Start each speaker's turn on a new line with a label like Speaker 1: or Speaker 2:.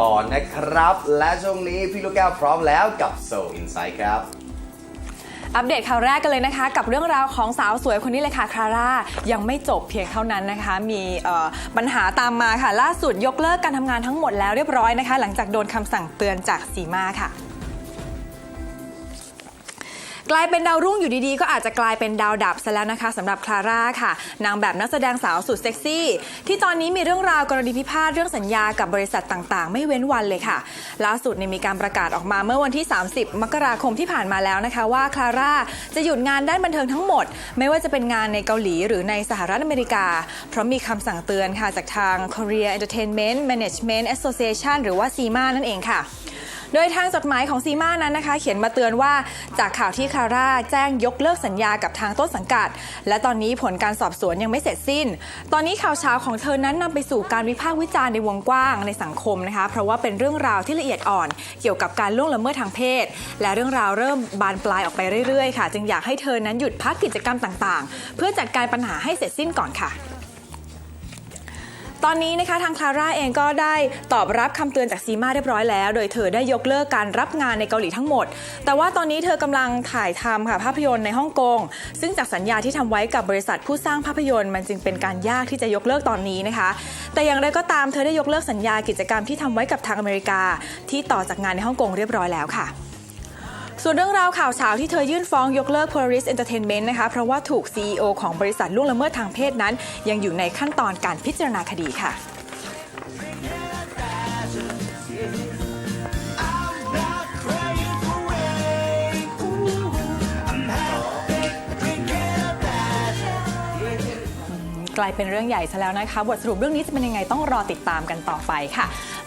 Speaker 1: ต่อนะครับ และช่วงนี้พี่ลูกแก้วพร้อมแล้วกับ Soul Insight ครับ
Speaker 2: อัปเดตข่าวแรกกันเลยนะคะ กับเรื่องราวของสาวสวยคนนี้เลยค่ะคาร่ายังไม่จบเพียงเท่านั้นนะคะ มีเอ่อปัญหาตามมาค่ะ ล่าสุดยกเลิกการทำงานทั้งหมดแล้วเรียบร้อยนะคะ หลังจากโดนคำสั่งเตือนจากสีมาค่ะ กลายเป็นดาวรุ่งอยู่ดีๆ ก็อาจจะกลายเป็นดาวดับซะแล้วนะคะสำหรับคลาร่าค่ะ นางแบบนักแสดงสาวสุดเซ็กซี่ ที่ตอนนี้มีเรื่องราวกรณีพิพาทเรื่องสัญญากับบริษัทต่างๆ ไม่เว้นวันเลยค่ะ ล่าสุดเนี่ยมีการประกาศออกมาเมื่อวันที่ 30 มกราคมที่ผ่านมาแล้วนะคะ ว่าคลาร่าจะหยุดงานด้านบันเทิงทั้งหมด ไม่ว่าจะเป็นงานในเกาหลีหรือในสหรัฐอเมริกา เพราะมีคำสั่งเตือนค่ะจากทาง Korea Entertainment Management Association หรือว่า CMA นั่นเองค่ะ โดยทางจดหมายของซีมานั้นนะคะ เขียนมาเตือนว่าจากข่าวที่คาร่าแจ้งยกเลิกสัญญากับทางต้นสังกัด และตอนนี้ผลการสอบสวนยังไม่เสร็จสิ้น ตอนนี้ข่าวเช้าของเธอนั้นนำไปสู่การวิพากษ์วิจารณ์ในวงกว้างในสังคมนะคะ เพราะว่าเป็นเรื่องราวที่ละเอียดอ่อน เกี่ยวกับการล่วงละเมิดทางเพศ และเรื่องราวเริ่มบานปลายออกไปเรื่อยๆ ค่ะ จึงอยากให้เธอนั้นหยุดพักกิจกรรมต่างๆ เพื่อจัดการปัญหาให้เสร็จสิ้นก่อนค่ะ ตอนนี้นะคะทางคลาร่าเองก็ได้ตอบรับคำเตือนจากซีมาเรียบร้อยแล้ว โดยเธอได้ยกเลิกการรับงานในเกาหลีทั้งหมด แต่ว่าตอนนี้เธอกำลังถ่ายทำค่ะภาพยนตร์ในฮ่องกง ซึ่งจากสัญญาที่ทำไว้กับบริษัทผู้สร้างภาพยนตร์มันจึงเป็นการยากที่จะยกเลิกตอนนี้นะคะ แต่อย่างไรก็ตามเธอได้ยกเลิกสัญญากิจกรรมที่ทำไว้กับทางอเมริกา ที่ต่อจากงานในฮ่องกงเรียบร้อยแล้วค่ะ ส่วนเรื่องราวข่าวเช้าที่เธอยื่นฟ้องยกเลิก Polaris Entertainment นะคะ เพราะว่าถูก CEO ของบริษัทล่วงละเมิดทางเพศนั้น ยังอยู่ในขั้นตอนการพิจารณาคดีค่ะกลายเป็นเรื่องใหญ่ซะแล้วนะคะ บทสรุปเรื่องนี้จะเป็นยังไงต้องรอติดตามกันต่อไปค่ะ